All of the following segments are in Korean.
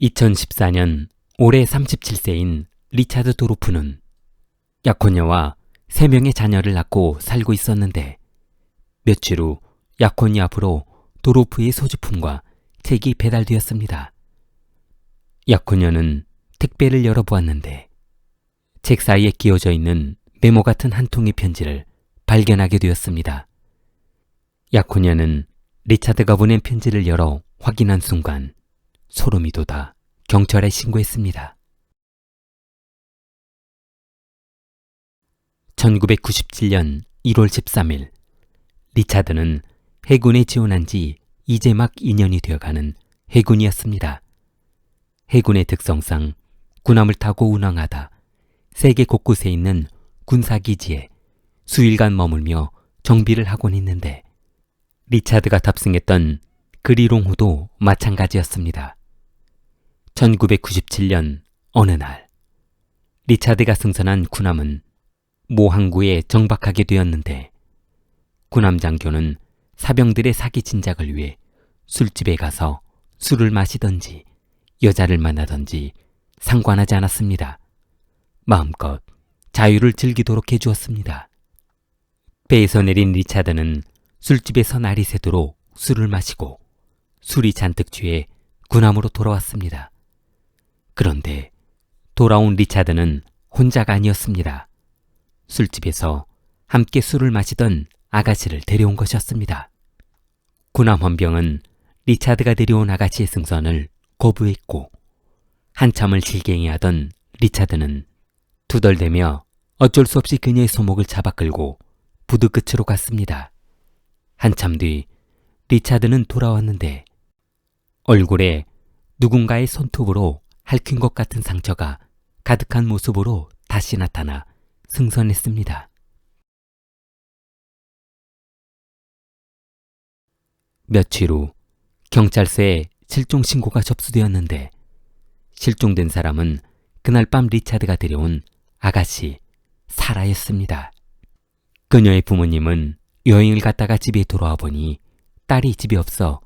2014년 올해 37세인 리차드 도로프는 약혼녀와 3명의 자녀를 낳고 살고 있었는데 며칠 후 약혼녀 앞으로 도로프의 소지품과 책이 배달되었습니다. 약혼녀는 택배를 열어보았는데 책 사이에 끼워져 있는 메모 같은 한 통의 편지를 발견하게 되었습니다. 약혼녀는 리차드가 보낸 편지를 열어 확인한 순간 소름이 돋아 경찰에 신고했습니다. 1997년 1월 13일 리차드는 해군에 지원한 지 이제 막 2년이 되어가는 해군이었습니다. 해군의 특성상 군함을 타고 운항하다 세계 곳곳에 있는 군사기지에 수일간 머물며 정비를 하곤 했는데 리차드가 탑승했던 그리롱호도 마찬가지였습니다. 1997년 어느 날 리차드가 승선한 군함은 모 항구에 정박하게 되었는데 군함 장교는 사병들의 사기 진작을 위해 술집에 가서 술을 마시던지 여자를 만나던지 상관하지 않았습니다. 마음껏 자유를 즐기도록 해주었습니다. 배에서 내린 리차드는 술집에서 날이 새도록 술을 마시고 술이 잔뜩 취해 군함으로 돌아왔습니다. 그런데 돌아온 리차드는 혼자가 아니었습니다. 술집에서 함께 술을 마시던 아가씨를 데려온 것이었습니다. 군함 헌병은 리차드가 데려온 아가씨의 승선을 거부했고 한참을 질갱이하던 리차드는 두덜대며 어쩔 수 없이 그녀의 소목을 잡아 끌고 부두 끝으로 갔습니다. 한참 뒤 리차드는 돌아왔는데 얼굴에 누군가의 손톱으로 핥힌 것 같은 상처가 가득한 모습으로 다시 나타나 승선했습니다. 며칠 후 경찰서에 실종 신고가 접수되었는데 실종된 사람은 그날 밤 리차드가 데려온 아가씨 사라였습니다. 그녀의 부모님은 여행을 갔다가 집에 돌아와 보니 딸이 집에 없어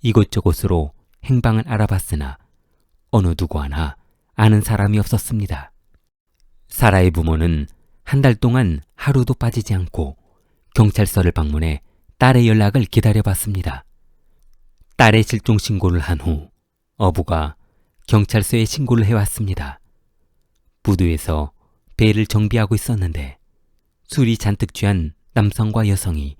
이곳저곳으로 행방을 알아봤으나 어느 누구 하나 아는 사람이 없었습니다. 사라의 부모는 한 달 동안 하루도 빠지지 않고 경찰서를 방문해 딸의 연락을 기다려봤습니다. 딸의 실종 신고를 한 후 어부가 경찰서에 신고를 해왔습니다. 부두에서 배를 정비하고 있었는데 술이 잔뜩 취한 남성과 여성이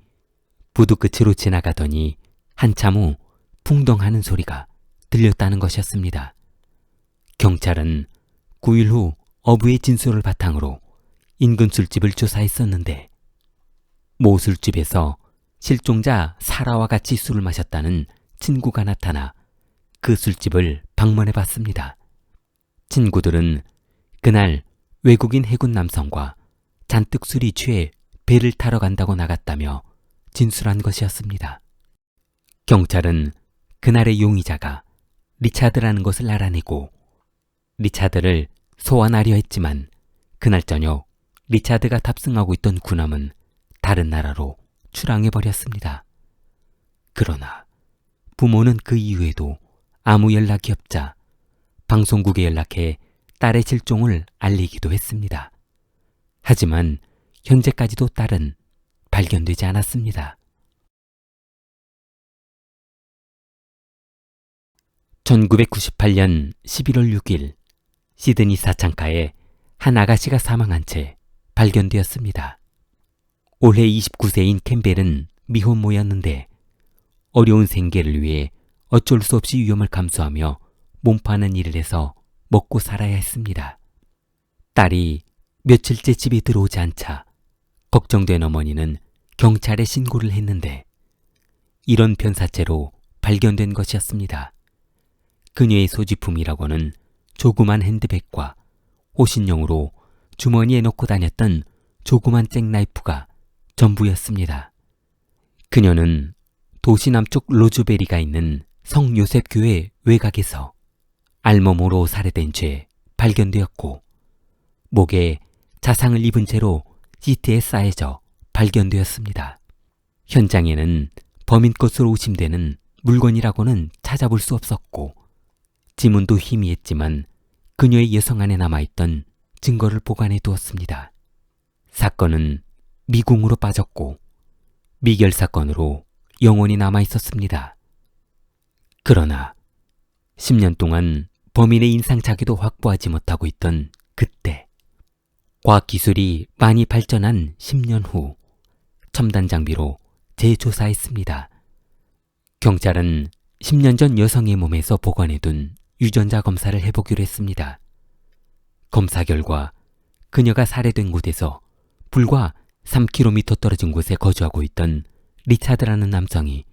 부두 끝으로 지나가더니 한참 후 풍덩하는 소리가 들렸다는 것이었습니다. 경찰은 9일 후 어부의 진술을 바탕으로 인근 술집을 조사했었는데 모 술집에서 실종자 사라와 같이 술을 마셨다는 친구가 나타나 그 술집을 방문해 봤습니다. 친구들은 그날 외국인 해군 남성과 잔뜩 술이 취해 배를 타러 간다고 나갔다며 진술한 것이었습니다. 경찰은 그날의 용의자가 리차드라는 것을 알아내고 리차드를 소환하려 했지만 그날 저녁 리차드가 탑승하고 있던 군함은 다른 나라로 출항해 버렸습니다. 그러나 부모는 그 이후에도 아무 연락이 없자 방송국에 연락해 딸의 실종을 알리기도 했습니다. 하지만 현재까지도 딸은 발견되지 않았습니다. 1998년 11월 6일 시드니 사창가에 한 아가씨가 사망한 채 발견되었습니다. 올해 29세인 캠벨은 미혼모였는데 어려운 생계를 위해 어쩔 수 없이 위험을 감수하며 몸파는 일을 해서 먹고 살아야 했습니다. 딸이 며칠째 집에 들어오지 않자 걱정된 어머니는 경찰에 신고를 했는데 이런 변사체로 발견된 것이었습니다. 그녀의 소지품이라고는 조그만 핸드백과 호신용으로 주머니에 넣고 다녔던 조그만 잭나이프가 전부였습니다. 그녀는 도시 남쪽 로즈베리가 있는 성 요셉 교회 외곽에서 알몸으로 살해된 채 발견되었고 목에 자상을 입은 채로 시트에 쌓여져 발견되었습니다. 현장에는 범인 것으로 의심되는 물건이라고는 찾아볼 수 없었고 지문도 희미했지만 그녀의 여성 안에 남아있던 증거를 보관해 두었습니다. 사건은 미궁으로 빠졌고 미결 사건으로 영원히 남아 있었습니다. 그러나 10년 동안 범인의 인상착의도 확보하지 못하고 있던 그때 과학기술이 많이 발전한 10년 후 첨단 장비로 재조사했습니다. 경찰은 10년 전 여성의 몸에서 보관해둔 유전자 검사를 해보기로 했습니다. 검사 결과 그녀가 살해된 곳에서 불과 3km 떨어진 곳에 거주하고 있던 리차드라는 남성이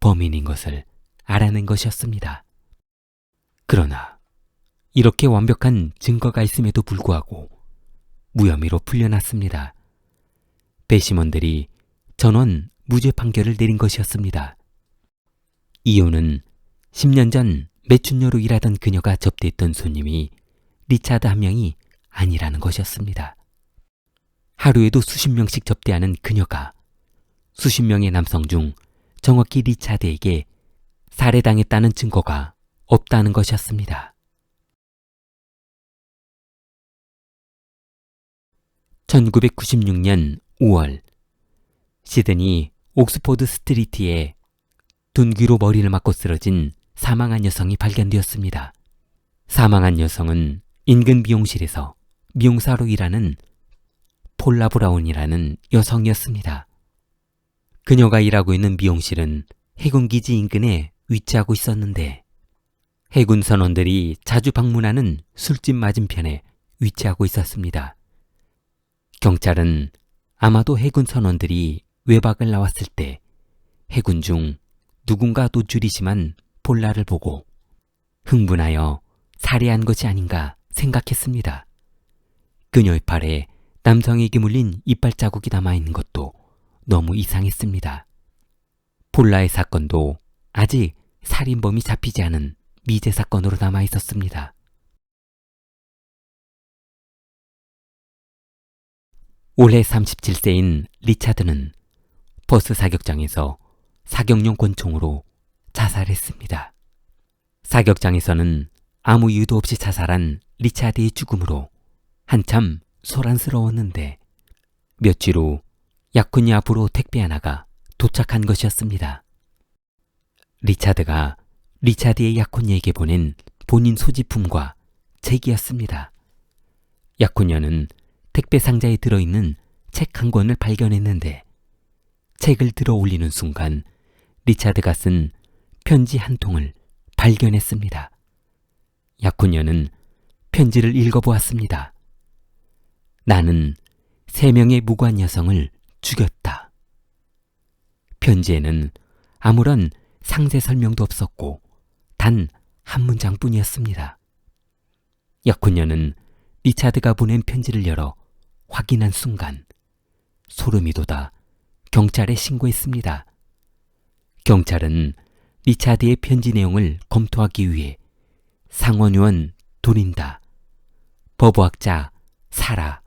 범인인 것을 알아낸 것이었습니다. 그러나 이렇게 완벽한 증거가 있음에도 불구하고 무혐의로 풀려났습니다. 배심원들이 전원 무죄 판결을 내린 것이었습니다. 이유는 10년 전 매춘녀로 일하던 그녀가 접대했던 손님이 리차드 한 명이 아니라는 것이었습니다. 하루에도 수십 명씩 접대하는 그녀가 수십 명의 남성 중 정확히 리차드에게 살해당했다는 증거가 없다는 것이었습니다. 1996년 5월 시드니 옥스포드 스트리트에 둔귀로 머리를 맞고 쓰러진 사망한 여성이 발견되었습니다. 사망한 여성은 인근 미용실에서 미용사로 일하는 폴라 브라운이라는 여성이었습니다. 그녀가 일하고 있는 미용실은 해군기지 인근에 위치하고 있었는데 해군 선원들이 자주 방문하는 술집 맞은편에 위치하고 있었습니다. 경찰은 아마도 해군 선원들이 외박을 나왔을 때 해군 중 누군가 노출이 심한 폴라를 보고 흥분하여 살해한 것이 아닌가 생각했습니다. 그녀의 팔에 남성에게 물린 이빨 자국이 남아있는 것도 너무 이상했습니다. 폴라의 사건도 아직 살인범이 잡히지 않은 미제 사건으로 남아 있었습니다. 올해 37세인 리차드는 버스 사격장에서 사격용 권총으로 자살했습니다. 사격장에서는 아무 이유도 없이 자살한 리차드의 죽음으로 한참 소란스러웠는데 며칠 후 약혼이 앞으로 택배 하나가 도착한 것이었습니다. 리차드가 리차드의 약혼녀에게 보낸 본인 소지품과 책이었습니다. 약혼녀는 택배 상자에 들어있는 책 한 권을 발견했는데 책을 들어 올리는 순간 리차드가 쓴 편지 한 통을 발견했습니다. 약혼녀는 편지를 읽어보았습니다. 나는 세 명의 무관 여성을 죽였다. 편지에는 아무런 상세 설명도 없었고 단 한 문장 뿐이었습니다. 약혼녀는 리차드가 보낸 편지를 열어 확인한 순간 소름이 돋아 경찰에 신고했습니다. 경찰은 리차드의 편지 내용을 검토하기 위해 상원의원 도린다, 법의학자 사라,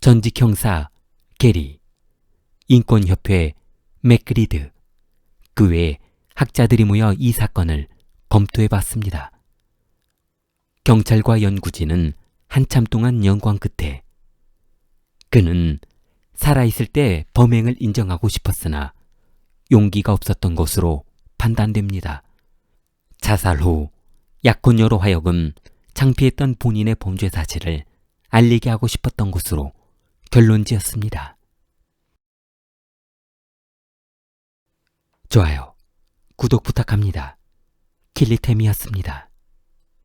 전직 형사 게리, 인권협회 맥그리드, 그외 학자들이 모여 이 사건을 검토해 봤습니다. 경찰과 연구진은 한참 동안 연구한 끝에 그는 살아있을 때 범행을 인정하고 싶었으나 용기가 없었던 것으로 판단됩니다. 자살 후 약혼녀로 하여금 창피했던 본인의 범죄 사실을 알리게 하고 싶었던 것으로 결론 지었습니다. 좋아요, 구독 부탁합니다. 킬리템이었습니다.